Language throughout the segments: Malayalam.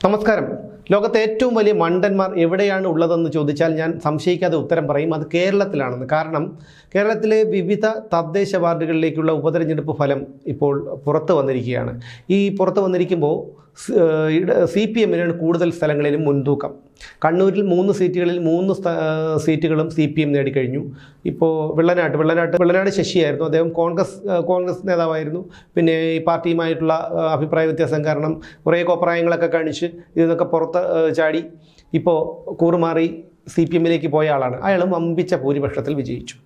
നമസ്കാരം. ലോകത്തെ ഏറ്റവും വലിയ മണ്ടന്മാർ എവിടെയാണ് ഉള്ളതെന്ന് ചോദിച്ചാൽ ഞാൻ സംശയിക്കാതെ ഉത്തരം പറയും. അത് കേരളത്തിലാണെന്ന്. കാരണം കേരളത്തിലെ വിവിധ തദ്ദേശ വാർഡുകളിലേക്കുള്ള ഉപതെരഞ്ഞെടുപ്പ് ഫലം ഇപ്പോൾ പുറത്തു വന്നിരിക്കുകയാണ്. ഈ പുറത്തു വന്നിരിക്കുമ്പോൾ സി പി എമ്മിനാണ് കൂടുതൽ സ്ഥലങ്ങളിലും മുൻതൂക്കം. കണ്ണൂരിൽ മൂന്ന് സീറ്റുകളിൽ മൂന്ന് സീറ്റുകളും സി പി എം നേടിക്കഴിഞ്ഞു. ഇപ്പോൾ വെള്ളനാട്ട് വെള്ളനാട്ട് വെള്ളനാട് ശശിയായിരുന്നു. അദ്ദേഹം കോൺഗ്രസ് കോൺഗ്രസ് നേതാവായിരുന്നു. പിന്നെ ഈ പാർട്ടിയുമായിട്ടുള്ള അഭിപ്രായ വ്യത്യാസം കാരണം കുറേ കോപ്രായങ്ങളൊക്കെ കാണിച്ച് ഇതൊക്കെ പുറത്ത് ചാടി. ഇപ്പോൾ കൂറുമാറി സി പി എമ്മിലേക്ക് പോയ ആളാണ്. അയാളും വമ്പിച്ച ഭൂരിപക്ഷത്തിൽ വിജയിച്ചു.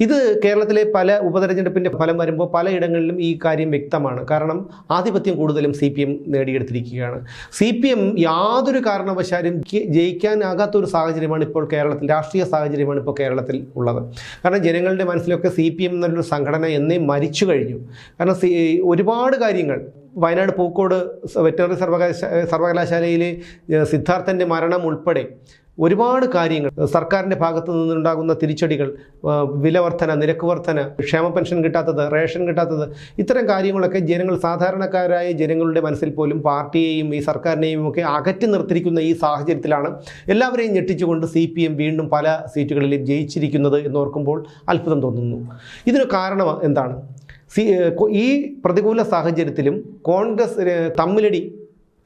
ഇത് കേരളത്തിലെ പല ഉപതെരഞ്ഞെടുപ്പിന്റെ ഫലം വരുമ്പോൾ പലയിടങ്ങളിലും ഈ കാര്യം വ്യക്തമാണ്. കാരണം ആധിപത്യം കൂടുതലും സി പി എം നേടിയെടുത്തിരിക്കുകയാണ്. സി പി എം യാതൊരു കാരണവശാലും ജയി- ജയിക്കാനാകാത്ത ഒരു സാഹചര്യമാണ് ഇപ്പോൾ കേരളത്തിൽ രാഷ്ട്രീയ സാഹചര്യമാണ് ഇപ്പോൾ കേരളത്തിൽ ഉള്ളത്. കാരണം ജനങ്ങളുടെ മനസ്സിലൊക്കെ സി പി എം എന്നൊരു സംഘടന എന്നേ മരിച്ചു കഴിഞ്ഞു. കാരണം ഒരുപാട് കാര്യങ്ങൾ വയനാട് പൂക്കോട് വെറ്ററിനറി സർവകലാശ സർവകലാശാലയിലെ സിദ്ധാർത്ഥന്റെ മരണം ഉൾപ്പെടെ ഒരുപാട് കാര്യങ്ങൾ സർക്കാരിന്റെ ഭാഗത്തു നിന്നുണ്ടാകുന്ന തിരിച്ചടികൾ വിലവർധന നിരക്ക് വർധന ക്ഷേമ പെൻഷൻ കിട്ടാത്തത് റേഷൻ കിട്ടാത്തത് ഇത്തരം കാര്യങ്ങളൊക്കെ ജനങ്ങൾ സാധാരണക്കാരായ ജനങ്ങളുടെ മനസ്സിൽ പോലും പാർട്ടിയെയും ഈ സർക്കാരിനെയും ഒക്കെ അകറ്റി നിർത്തിയിരിക്കുന്ന ഈ സാഹചര്യത്തിലാണ് എല്ലാവരെയും ഞെട്ടിച്ചുകൊണ്ട് സി പി എം വീണ്ടും പല സീറ്റുകളിലും ജയിച്ചിരിക്കുന്നത് എന്നോർക്കുമ്പോൾ അത്ഭുതം തോന്നുന്നു. ഇതിന് കാരണം എന്താണ്? സി ഈ പ്രതികൂല സാഹചര്യത്തിലും കോൺഗ്രസ് തമ്മിലടി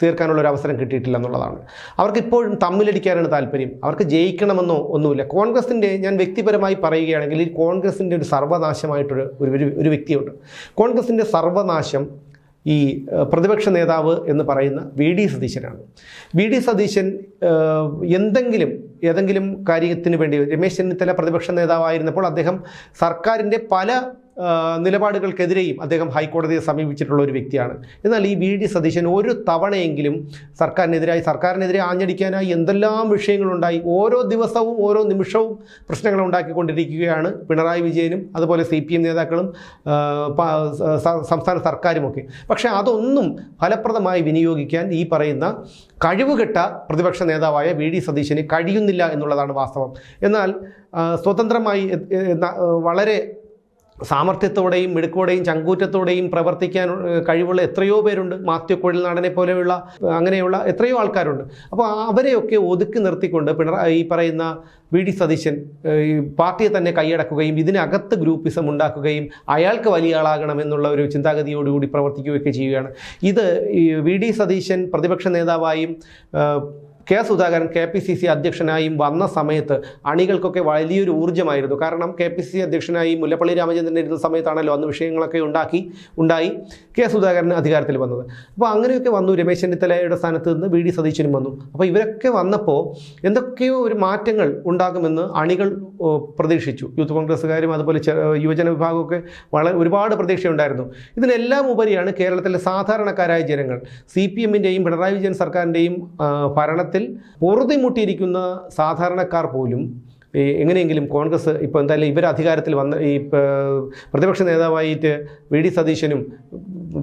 തീർക്കാനുള്ള ഒരു അവസരം കിട്ടിയിട്ടില്ല എന്നുള്ളതാണ്. അവർക്ക് ഇപ്പോഴും തമ്മിലടിക്കാനാണ് താല്പര്യം. അവർക്ക് ജയിക്കണമെന്നോ ഒന്നുമില്ല. കോൺഗ്രസിന്റെ ഞാൻ വ്യക്തിപരമായി പറയുകയാണെങ്കിൽ ഈ കോൺഗ്രസിന്റെ ഒരു സർവനാശമായിട്ടൊരു ഒരു ഒരു- വ്യക്തിയുണ്ട്. കോൺഗ്രസിന്റെ സർവനാശം ഈ പ്രതിപക്ഷ നേതാവ് എന്ന് പറയുന്ന വി ഡി സതീശനാണ്. വി ഡി സതീശൻ എന്തെങ്കിലും ഏതെങ്കിലും കാര്യത്തിന് വേണ്ടി രമേശ് ചെന്നിത്തല പ്രതിപക്ഷ നേതാവായിരുന്നപ്പോൾ അദ്ദേഹം സർക്കാരിന്റെ പല നിലപാടുകൾക്കെതിരെയും അദ്ദേഹം ഹൈക്കോടതിയെ സമീപിച്ചിട്ടുള്ള ഒരു വ്യക്തിയാണ്. എന്നാൽ ഈ വി ഡി സതീശൻ ഒരു തവണയെങ്കിലും സർക്കാരിനെതിരായി സർക്കാരിനെതിരെ ആഞ്ഞടിക്കാനായി എന്തെല്ലാം വിഷയങ്ങളുണ്ടായി ഓരോ ദിവസവും ഓരോ നിമിഷവും പ്രശ്നങ്ങൾ ഉണ്ടാക്കിക്കൊണ്ടിരിക്കുകയാണ് പിണറായി വിജയനും അതുപോലെ സി പി എം നേതാക്കളും സംസ്ഥാന സർക്കാരുമൊക്കെ. പക്ഷേ അതൊന്നും ഫലപ്രദമായി വിനിയോഗിക്കാൻ ഈ പറയുന്ന കഴിവുകെട്ട പ്രതിപക്ഷ നേതാവായ വി ഡി സതീശന് കഴിയുന്നില്ല എന്നുള്ളതാണ് വാസ്തവം. എന്നാൽ സ്വതന്ത്രമായി വളരെ സാമർത്ഥ്യത്തോടെയും മിടുക്കോടെയും ചങ്കൂറ്റത്തോടെയും പ്രവർത്തിക്കാൻ കഴിവുള്ള എത്രയോ പേരുണ്ട്. മാത്യു കുഴൽനാടനെ പോലെയുള്ള അങ്ങനെയുള്ള എത്രയോ ആൾക്കാരുണ്ട്. അപ്പോൾ അവരെയൊക്കെ ഒതുക്കി നിർത്തിക്കൊണ്ട് പിണറായി ഈ പറയുന്ന വി ഡി സതീശൻ ഈ പാർട്ടിയെ തന്നെ കൈയടക്കുകയും ഇതിനകത്ത് ഗ്രൂപ്പിസം ഉണ്ടാക്കുകയും അയാൾക്ക് വലിയ ആളാകണം എന്നുള്ള ഒരു ചിന്താഗതിയോടുകൂടി പ്രവർത്തിക്കുകയൊക്കെ ചെയ്യുകയാണ്. ഇത് ഈ വി ഡി സതീശൻ പ്രതിപക്ഷ നേതാവായും K Sudhakaran K P C C അധ്യക്ഷനായും വന്ന സമയത്ത് അണികൾക്കൊക്കെ വലിയൊരു ഊർജമായിരുന്നു. കാരണം കെ പി സി സി അധ്യക്ഷനായി മുല്ലപ്പള്ളി രാമചന്ദ്രൻ ഇരുന്ന സമയത്താണല്ലോ അന്ന് വിഷയങ്ങളൊക്കെ ഉണ്ടാക്കി ഉണ്ടായി കെ സുധാകരൻ അധികാരത്തിൽ വന്നത്. അപ്പോൾ അങ്ങനെയൊക്കെ വന്നു. രമേശ് ചെന്നിത്തലയുടെ സ്ഥാനത്ത് നിന്ന് വി ഡി സതീശനും വന്നു. അപ്പോൾ ഇവരൊക്കെ വന്നപ്പോൾ എന്തൊക്കെയോ ഒരു മാറ്റങ്ങൾ ഉണ്ടാകുമെന്ന് അണികൾ പ്രതീക്ഷിച്ചു. യൂത്ത് കോൺഗ്രസ്സുകാരും അതുപോലെ യുവജന വിഭാഗമൊക്കെ വളരെ ഒരുപാട് പ്രതീക്ഷയുണ്ടായിരുന്നു. ഇതിനെല്ലാം ഉപരിയാണ് കേരളത്തിലെ സാധാരണക്കാരായ ജനങ്ങൾ. സി പി എമ്മിന്റെയും പിണറായി വിജയൻ സർക്കാരിന്റെയും ഭരണത്തിൽ പൊറുതിമുട്ടിയിരിക്കുന്ന സാധാരണക്കാർ പോലും എങ്ങനെയെങ്കിലും കോൺഗ്രസ് ഇപ്പോൾ എന്തായാലും ഇവർ അധികാരത്തിൽ വന്ന ഈ പ്രതിപക്ഷ നേതാവായിട്ട് വി ഡി സതീശനും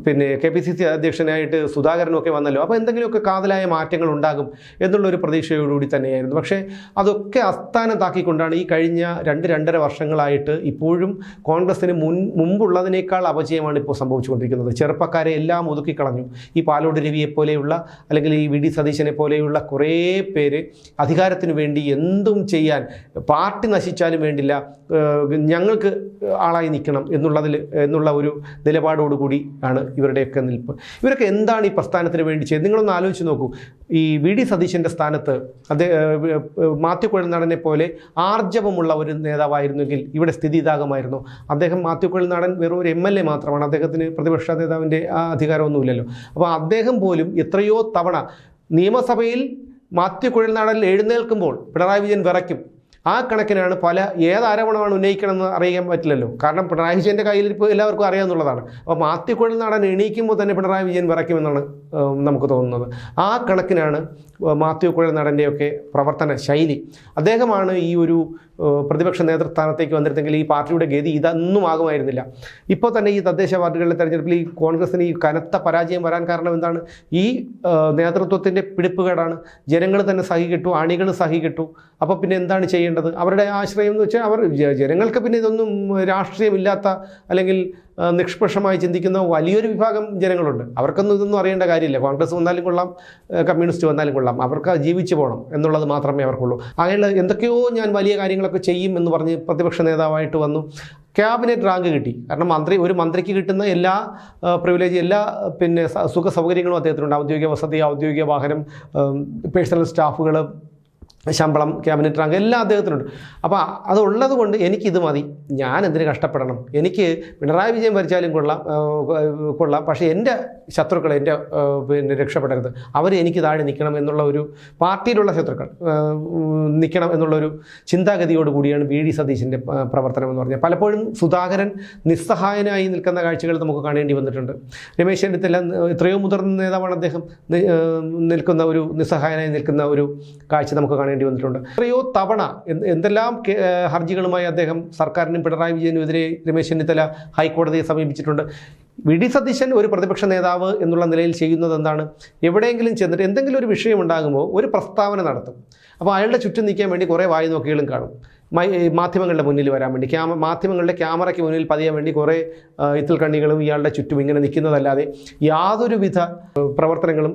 പിന്നെ കെ പി സി സി അധ്യക്ഷനായിട്ട് സുധാകരനൊക്കെ വന്നല്ലോ. അപ്പോൾ എന്തെങ്കിലുമൊക്കെ കാതലായ മാറ്റങ്ങൾ ഉണ്ടാകും എന്നുള്ളൊരു പ്രതീക്ഷയോടുകൂടി തന്നെയായിരുന്നു. പക്ഷേ അതൊക്കെ അസ്ഥാനത്താക്കിക്കൊണ്ടാണ് ഈ കഴിഞ്ഞ രണ്ട് രണ്ടര വർഷങ്ങളായിട്ട് ഇപ്പോഴും കോൺഗ്രസിന് മുൻ മുമ്പുള്ളതിനേക്കാൾ അപജയമാണ് ഇപ്പോൾ സംഭവിച്ചുകൊണ്ടിരിക്കുന്നത്. ചെറുപ്പക്കാരെ എല്ലാം ഒതുക്കിക്കളഞ്ഞു ഈ പാലോട് രവിയെ പോലെയുള്ള അല്ലെങ്കിൽ ഈ വി ഡി സതീശനെ പോലെയുള്ള കുറേ പേര് അധികാരത്തിന് വേണ്ടി എന്തും ചെയ്യാൻ പാർട്ടി നശിച്ചാലും വേണ്ടില്ല ഞങ്ങൾക്ക് ആളായി നിൽക്കണം എന്നുള്ളതിൽ എന്നുള്ള ഒരു നിലപാടോടുകൂടി ആണ് ഇവരുടെയൊക്കെ നിൽപ്പ്. ഇവരൊക്കെ എന്താണ് ഈ പ്രസ്ഥാനത്തിന് വേണ്ടി ചെയ്തത്? നിങ്ങളൊന്ന് ആലോചിച്ച് നോക്കൂ. ഈ വി. ഡി. സതീശന്റെ സ്ഥാനത്ത് അദ്ദേഹം മാത്യു കുഴൽനാടനെ പോലെ ആർജവമുള്ള ഒരു നേതാവായിരുന്നെങ്കിൽ ഇവിടെ സ്ഥിതി ഇതാകുമായിരുന്നു. അദ്ദേഹം മാത്യു കുഴൽനാടൻ വെറും ഒരു എം എൽ എ മാത്രമാണ്. അദ്ദേഹത്തിന് പ്രതിപക്ഷ നേതാവിന്റെ ആ അധികാരമൊന്നുമില്ലല്ലോ. അപ്പോൾ അദ്ദേഹം പോലും എത്രയോ തവണ നിയമസഭയിൽ മാത്യു കുഴൽനാടൻ എഴുന്നേൽക്കുമ്പോൾ പിണറായി വിജയൻ വിറയ്ക്കും. ആ കണക്കിനാണ് പല ഏത് ആരോപണമാണ് ഉന്നയിക്കണമെന്ന് അറിയാൻ പറ്റില്ലല്ലോ. കാരണം പിണറായി വിജയന്റെ കയ്യിൽ ഇപ്പോൾ എല്ലാവർക്കും അറിയാമെന്നുള്ളതാണ് അപ്പോൾ മാത്തിക്കുഴൽ നടൻ എണീക്കുമ്പോൾ തന്നെ പിണറായി വിജയൻ വിറയ്ക്കുമെന്നാണ് നമുക്ക് തോന്നുന്നത്. ആ കണക്കിനാണ് മാത്യു കുഴൽനാടന്റെയൊക്കെ പ്രവർത്തന ശൈലി. അദ്ദേഹമാണ് ഈ ഒരു പ്രതിപക്ഷ നേതൃസ്ഥാനത്തേക്ക് വന്നിരുന്നെങ്കിൽ ഈ പാർട്ടിയുടെ ഗതി ഇതൊന്നും ആകുമായിരുന്നില്ല. ഇപ്പോൾ തന്നെ ഈ തദ്ദേശ വാർഡുകളിലെ തെരഞ്ഞെടുപ്പിൽ ഈ കോൺഗ്രസിന് ഈ കനത്ത പരാജയം വരാൻ കാരണം എന്താണ്? ഈ നേതൃത്വത്തിന്റെ പിടിപ്പുകേടാണ്. ജനങ്ങൾ തന്നെ സഹിക്കിട്ടു അണികൾ സഹിക്കിട്ടു അപ്പോൾ പിന്നെ എന്താണ് ചെയ്യേണ്ടത്? അവരുടെ ആശ്രയം എന്ന് വെച്ചാൽ അവർ ജനങ്ങൾക്ക് പിന്നെ ഇതൊന്നും രാഷ്ട്രീയമില്ലാത്ത അല്ലെങ്കിൽ നിഷ്പക്ഷമായി ചിന്തിക്കുന്ന വലിയൊരു വിഭാഗം ജനങ്ങളുണ്ട്. അവർക്കൊന്നും ഇതൊന്നും അറിയേണ്ട കാര്യമില്ല. കോൺഗ്രസ് വന്നാലും കൊള്ളാം കമ്മ്യൂണിസ്റ്റ് വന്നാലും കൊള്ളാം. അവർക്ക് ജീവിച്ചു പോകണം എന്നുള്ളത് മാത്രമേ അവർക്കുള്ളൂ. അങ്ങനെയുള്ള എന്തൊക്കെയോ ഞാൻ വലിയ കാര്യങ്ങളൊക്കെ ചെയ്യും എന്ന് പറഞ്ഞ് പ്രതിപക്ഷ നേതാവായിട്ട് വന്നു. ക്യാബിനറ്റ് റാങ്ക് കിട്ടി. കാരണം മന്ത്രി ഒരു മന്ത്രിക്ക് കിട്ടുന്ന എല്ലാ പ്രിവിലേജ് എല്ലാ പിന്നെ സുഖ സൗകര്യങ്ങളും അദ്ദേഹത്തിനുണ്ട്. ഔദ്യോഗിക വസതി ഔദ്യോഗിക വാഹനം പേഴ്സണൽ സ്റ്റാഫുകൾ ശമ്പളം ക്യാബിനറ്റ് റാങ്ക് എല്ലാം അദ്ദേഹത്തിനുണ്ട്. അപ്പോൾ അതുള്ളത് കൊണ്ട് എനിക്കിത് മതി. ഞാൻ എന്തിന് കഷ്ടപ്പെടണം? എനിക്ക് പിണറായി വിജയൻ ഭരിച്ചാലും കൊള്ളാം കൊള്ളാം. പക്ഷേ എന്റെ ശത്രുക്കൾ എന്റെ പിന്നെ രക്ഷപ്പെടരുത്. അവർ എനിക്ക് താഴെ നിൽക്കണം എന്നുള്ള ഒരു പാർട്ടിയിലുള്ള ശത്രുക്കൾ നിൽക്കണം എന്നുള്ളൊരു ചിന്താഗതിയോട് കൂടിയാണ് വി ഡി സതീശന്റെ പ്രവർത്തനം എന്ന് പറഞ്ഞാൽ പലപ്പോഴും സുധാകരൻ നിസ്സഹായനായി നിൽക്കുന്ന കാഴ്ചകൾ നമുക്ക് കാണേണ്ടി വന്നിട്ടുണ്ട്. രമേശ് ചെന്നിത്തല എത്രയോ മുതിർന്ന നേതാവാണ് അദ്ദേഹം നിൽക്കുന്ന ഒരു നിസ്സഹായനായി നിൽക്കുന്ന ഒരു കാഴ്ച നമുക്ക് കാണേണ്ടി വന്നിട്ടുണ്ട്. എത്രയോ തവണ എന്ത് എന്തെല്ലാം ഹർജികളുമായി അദ്ദേഹം സർക്കാരിനും പിണറായി വിജയനും എതിരെ രമേശ് ചെന്നിത്തല ഹൈക്കോടതിയെ സമീപിച്ചിട്ടുണ്ട്. വി ഡി സതീശൻ ഒരു പ്രതിപക്ഷ നേതാവ് എന്നുള്ള നിലയിൽ ചെയ്യുന്നത് എന്താണ്? എവിടെയെങ്കിലും ചെന്നിട്ട് എന്തെങ്കിലും ഒരു വിഷയം ഉണ്ടാകുമ്പോൾ ഒരു പ്രസ്താവന നടത്തും. അപ്പോൾ അയാളുടെ ചുറ്റും നിൽക്കാൻ വേണ്ടി കുറേ വായു നോക്കികളും കാണും. മാധ്യമങ്ങളുടെ മുന്നിൽ വരാൻ വേണ്ടി ക്യാമ മാധ്യമങ്ങളുടെ ക്യാമറയ്ക്ക് മുന്നിൽ പതിയാൻ വേണ്ടി കുറേ ഇത്തിൽ കണ്ണികളും ഇയാളുടെ ചുറ്റും ഇങ്ങനെ നിൽക്കുന്നതല്ലാതെ യാതൊരുവിധ പ്രവർത്തനങ്ങളും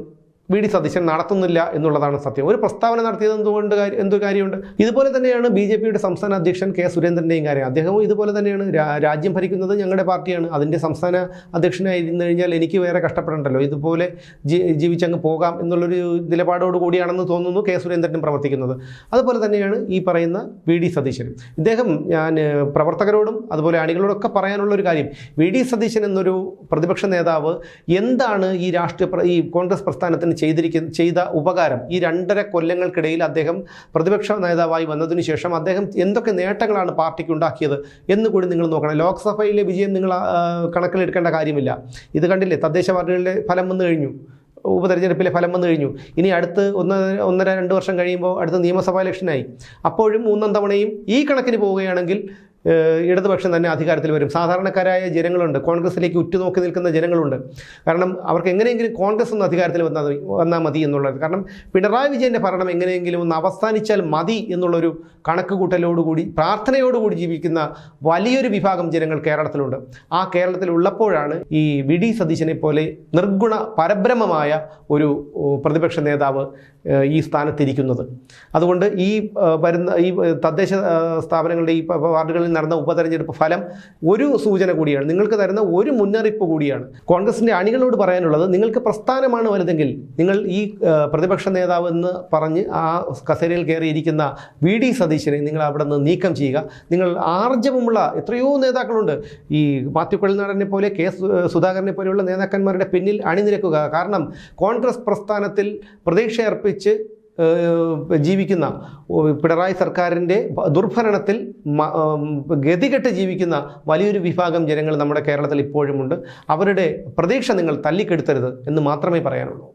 വി ഡി സതീശൻ നടത്തുന്നില്ല എന്നുള്ളതാണ് സത്യം. ഒരു പ്രസ്താവന നടത്തിയത് എന്തുകൊണ്ട് എന്തൊരു കാര്യമുണ്ട്? ഇതുപോലെ തന്നെയാണ് ബി ജെ പിയുടെ സംസ്ഥാന അധ്യക്ഷൻ കെ സുരേന്ദ്രന്റെയും കാര്യം. അദ്ദേഹവും ഇതുപോലെ തന്നെയാണ് രാജ്യം ഭരിക്കുന്നത് ഞങ്ങളുടെ പാർട്ടിയാണ്. അതിന്റെ സംസ്ഥാന അധ്യക്ഷനായിരുന്നു കഴിഞ്ഞാൽ എനിക്ക് വേറെ കഷ്ടപ്പെടണ്ടല്ലോ. ഇതുപോലെ ജീവിച്ചങ്ങ് പോകാം എന്നുള്ളൊരു നിലപാടോട് കൂടിയാണെന്ന് തോന്നുന്നു കെ സുരേന്ദ്രനും പ്രവർത്തിക്കുന്നത്. അതുപോലെ തന്നെയാണ് ഈ പറയുന്ന വി ഡി സതീശനും. ഇദ്ദേഹം ഞാൻ പ്രവർത്തകരോടും അതുപോലെ അണികളോടൊക്കെ പറയാനുള്ള ഒരു കാര്യം. വി ഡി സതീശൻ എന്നൊരു പ്രതിപക്ഷ നേതാവ് എന്താണ് ഈ രാഷ്ട്രീയ ഈ കോൺഗ്രസ് പ്രസ്ഥാനത്തിന് ചെയ്തിരിക്കുന്ന ചെയ്ത ഉപകാരം ഈ രണ്ടര കൊല്ലങ്ങൾക്കിടയിൽ അദ്ദേഹം പ്രതിപക്ഷ നേതാവായി വന്നതിന് ശേഷം അദ്ദേഹം എന്തൊക്കെ നേട്ടങ്ങളാണ് പാർട്ടിക്ക് ഉണ്ടാക്കിയത് എന്ന് കൂടി നിങ്ങൾ നോക്കണം. ലോക്സഭയിലെ വിജയം നിങ്ങൾ കണക്കിലെടുക്കേണ്ട കാര്യമില്ല. ഇത് കണ്ടില്ലേ? തദ്ദേശ വാർഡുകളിലെ ഫലം വന്നു കഴിഞ്ഞു. ഉപതെരഞ്ഞെടുപ്പിലെ ഫലം വന്നു കഴിഞ്ഞു. ഇനി അടുത്ത് ഒന്ന് ഒന്നര രണ്ട് വർഷം കഴിയുമ്പോൾ അടുത്ത നിയമസഭാ ഇലക്ഷനായി. അപ്പോഴും മൂന്നാം തവണയും ഈ കണക്കിന് പോവുകയാണെങ്കിൽ ഇടതുപക്ഷം തന്നെ അധികാരത്തിൽ വരും. സാധാരണക്കാരായ ജനങ്ങളുണ്ട്. കോൺഗ്രസിലേക്ക് ഉറ്റുനോക്കി നിൽക്കുന്ന ജനങ്ങളുണ്ട്. കാരണം അവർക്ക് എങ്ങനെയെങ്കിലും കോൺഗ്രസ് ഒന്ന് അധികാരത്തിൽ വന്നാൽ വന്നാൽ മതി എന്നുള്ളത് കാരണം പിണറായി വിജയന്റെ ഭരണം എങ്ങനെയെങ്കിലും ഒന്ന് അവസാനിച്ചാൽ മതി എന്നുള്ളൊരു കണക്ക് കൂട്ടലോടുകൂടി പ്രാർത്ഥനയോടുകൂടി ജീവിക്കുന്ന വലിയൊരു വിഭാഗം ജനങ്ങൾ കേരളത്തിലുണ്ട്. ആ കേരളത്തിൽ ഉള്ളപ്പോഴാണ് ഈ വി ഡി സതീശനെ പോലെ നിർഗുണ പരബ്രഹ്മമായ ഒരു പ്രതിപക്ഷ നേതാവ് ഈ സ്ഥാനത്തിരിക്കുന്നത്. അതുകൊണ്ട് ഈ വരുന്ന ഈ തദ്ദേശ സ്ഥാപനങ്ങളുടെ ഈ വാർഡുകളിൽ നടന്ന ഉപതെരഞ്ഞെടുപ്പ് ഫലം ഒരു സൂചന കൂടിയാണ്. നിങ്ങൾക്ക് തരുന്ന ഒരു മുന്നറിയിപ്പ് കൂടിയാണ്. കോൺഗ്രസിന്റെ അണികളോട് പറയാനുള്ളത് നിങ്ങൾക്ക് പ്രസ്ഥാനമാണ് വലുതെങ്കിൽ നിങ്ങൾ ഈ പ്രതിപക്ഷ നേതാവ് എന്ന് പറഞ്ഞ് ആ കസേരയിൽ കയറിയിരിക്കുന്ന വി ഡി സതീശനെ നിങ്ങൾ അവിടെ നിന്ന് നീക്കം ചെയ്യുക. നിങ്ങൾ ആർജവമുള്ള എത്രയോ നേതാക്കളുണ്ട്. ഈ മാത്യു കൊഴിൽനാടനെ പോലെ കെ സുധാകരനെ പോലെയുള്ള നേതാക്കന്മാരുടെ പിന്നിൽ അണിനിരക്കുക. കാരണം കോൺഗ്രസ് പ്രസ്ഥാനത്തിൽ പ്രതീക്ഷയർപ്പിച്ച് ജീവിക്കുന്ന പിണറായി സർക്കാരിന്റെ ദുർഭരണത്തിൽ ഗതികെട്ട് ജീവിക്കുന്ന വലിയൊരു വിഭാഗം ജനങ്ങൾ നമ്മുടെ കേരളത്തിൽ ഇപ്പോഴുമുണ്ട്. അവരുടെ പ്രതീക്ഷ നിങ്ങൾ തല്ലിക്കെടുത്തരുത് എന്ന് മാത്രമേ പറയാനുള്ളൂ.